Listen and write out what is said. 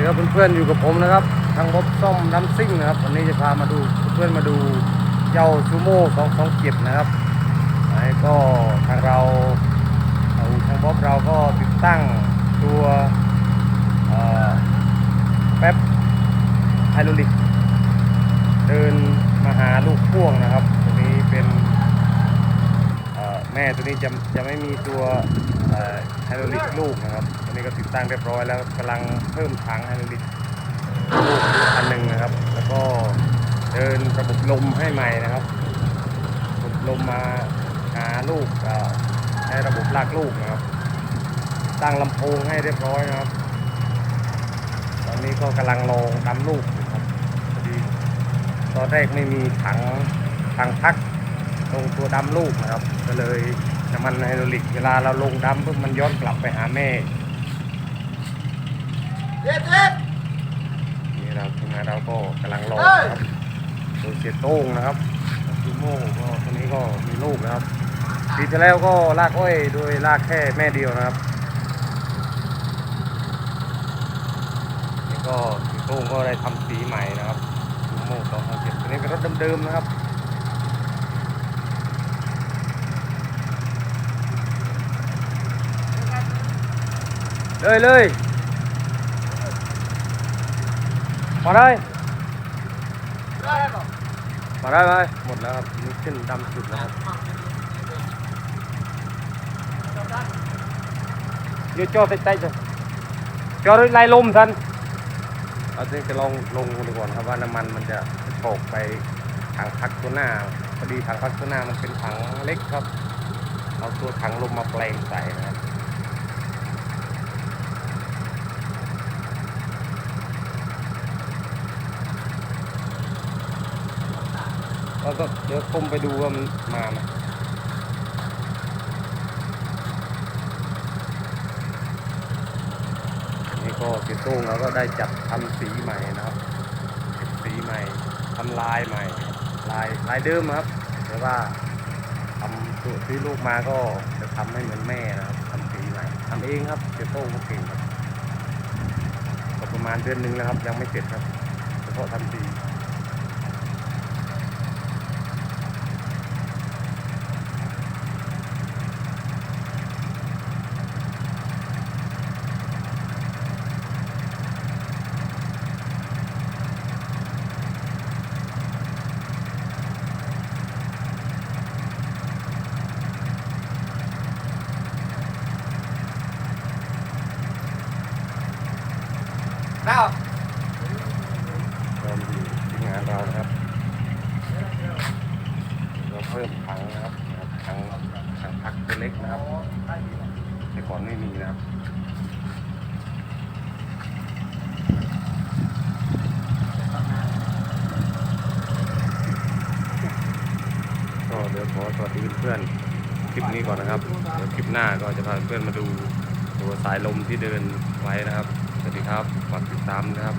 ดีครับเพื่อนๆอยู่กับผมนะครับ ทางบอบซ่อมน้ำซิ่งนะครับ วันนี้จะพามาดูเพื่อนๆมาดูเจ้าซูโม่สองสองเจ็ดนะครับแล้วก็ทางเราทางบ๊อบเราก็ติดตั้งตัวแป๊บไฮดรอลิก เดินมาหาลูกพ่วงนะครับตัวนี้เป็น แม่ตัวนี้จะจะไม่มีตัวไฮดรอลิกลูกนะครับตัวนี้ก็ติดตั้งเรียบร้อยแล้วกำลังเพิ่มถังไฮดรอลิกลูกอันหนึ่งนะครับ แล้วก็เดินระบบลมให้ใหม่นะครับระบบลมมาหาลูกให้ระบบลากลูกนะครับตั้งลำโพงให้เรียบร้อยนะครับ ตอนนี้ก็กำลังลองดำลูกครับพอดีตอนแรกไม่มีถังถังพัก ตรงตัวดำลูกนะครับ ก็เลยน้ำมันไฮดรอลิกเวลาเราลงดำปุ๊บมันย้อนกลับไปหาแม่เด็ดเด็ดนี่เราทีมงานเราก็กำลังรอนะครับโดยเสียโต้งนะครับซูโม่ก็ตัวนี้ก็มีลูกนะครับปีที่แล้วก็ลากอ้อยโดยลากแค่แม่เดียวนะครับนี่ก็เสียโต้งก็ได้ทำสีใหม่นะครับซูโม่สองพันเจ็ดตัวนี้เป็นรถเดิมๆนะครับ เลยเลยมาได้ได้หรอมาได้ไหมหมดแล้วครับนี่ขึ้นดำสุดแล้วครับเดี๋ยวจอดใต้ๆจ้ะจอดไล่ลมทันเอาจะลองลงดูก่อนครับว่าน้ำมันมันจะโฉกไปถังพักตัวหน้าพอดีถังพักตัวหน้ามันเป็นถังเล็กครับ เอาตัวถังลมมาแปลงใส่นะครับ แล้วก็เดี๋ยวก้มไปดูว่ามันมาไหมนี่ก็เสียโต้งเราก็ได้จัดทำสีใหม่นะครับสีใหม่ทำลายใหม่ ลายลายเดิมครับแต่ว่าทำตัวซื้อลูกมาก็จะทำให้เหมือนแม่นะครับทำสีใหม่ทำเองครับเสียโต้งก็เก่งครับประมาณเดือนหนึ่งแล้วครับ ยังไม่เสร็จครับ เฉพาะทำสี ได้หรอเริ่มดูทีมงานเรานะครับเราเพิ่มถังนะครับถังถังพักตัวเล็กนะครับแต่ก่อนไม่มีนะครับก็เดี๋ยวขอสวัสดีเพื่อนคลิปนี้ก่อนนะครับ เดี๋ยวคลิปหน้าก็จะพาเพื่อนมาดู ตัวสายลมที่เดินไว้นะครับ สวัสดีครับฝากติดตามนะครับ